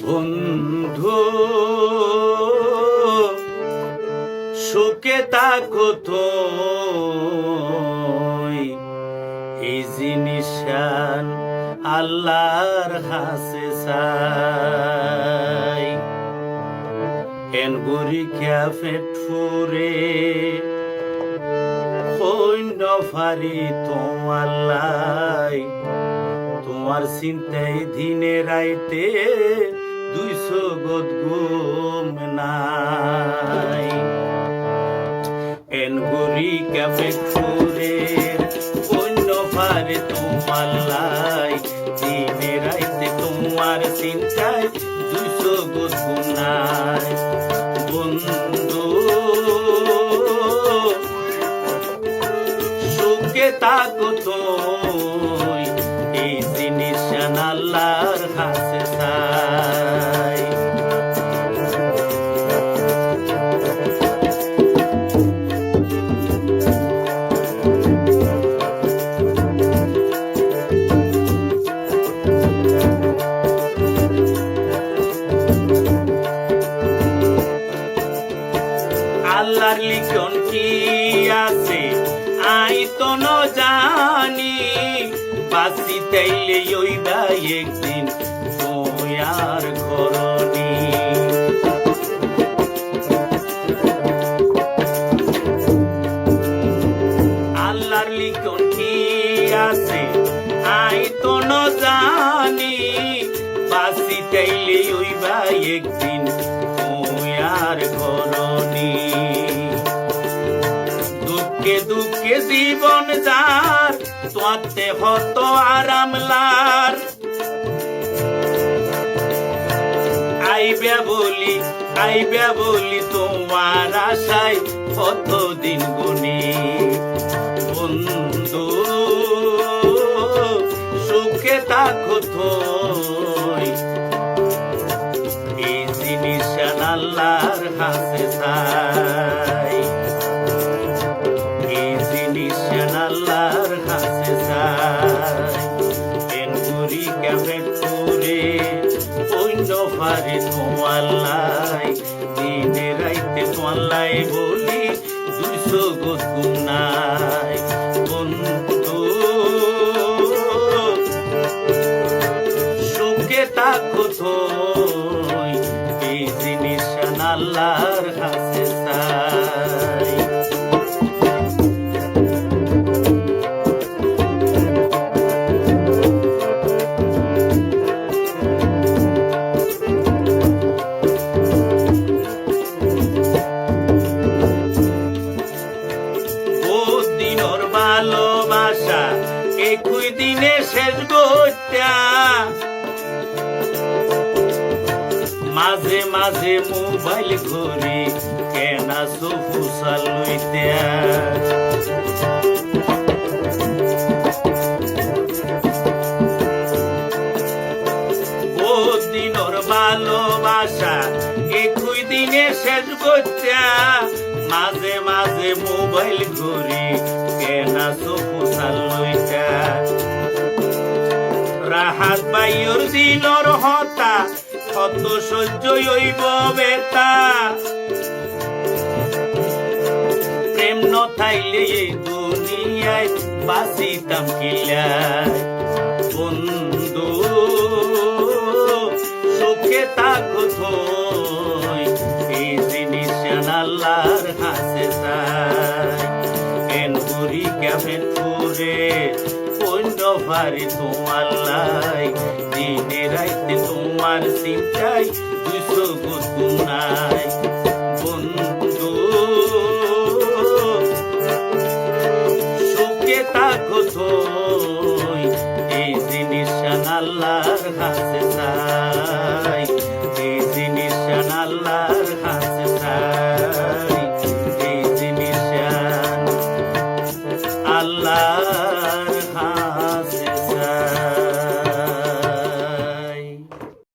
বন্ধু। সুখে তাকো তো এই জিনিসান আল্লাহর হাসে সাই এন গুরি খেয়া ফেট ফুরে তোমার লাই। তোমার চিন্তাই দিনে রাইতে দুইশো গদ ঘুম নাই। এন গুরি ক্যাফে ফুরে অন্য পারে তোমার লাই। দিনে রাইতে তোমার চিন্তায় দুইশো গদ ঘুম নাই। বন্ধু, সুখে তাকো তুই আল্লাহর লিখন কি আছে? আই তো ন জানি। বাসি তাইলে ওইবা একদিন আর করনি আল্লাহর লিখন কি আছে? আই তো ন জানি। বাসি তাইলে ওইবা একদিন জীবন যার তোতে হত আরামলার আইবে বলি আইবে বলি, তোমার আশায় কত দিন গুনি বন্ধু, সুখে থাকো তুই পারে তোমার লাই দিনে রাইতে তোমার লাই বলি দুইশো গুণ নাই। ভালোবাসা, একই দিনে শেষ গত্যা। মাঝে মাঝে মোবাইল ঘুরি কেনা লইত্যা বহুত দিনর ভালোবাসা, একই দিনে শেষ গত্যা। মাঝে মাঝে মোবাইল ঘুরি কেনা সুফুসাল লইত্যা রাহাত বাইয়র দিনর হতা, কত সহ্য হইব বেতা। প্রেম নথাইলে এই দুনিয়ায় বাসিতাম কিলায় বন্ধু, সুখে থাকো ভারি তোমার লাই দিনে রাইতে তোমার চিন্তায় দুশো গুনায় বন্ধু, সুখে থাকো তুই এই জিনিস আল্লাহর হাতে চাই, এই জিনিস আল্লাহর হাতে চাই, এই জিনিস আল্লাহ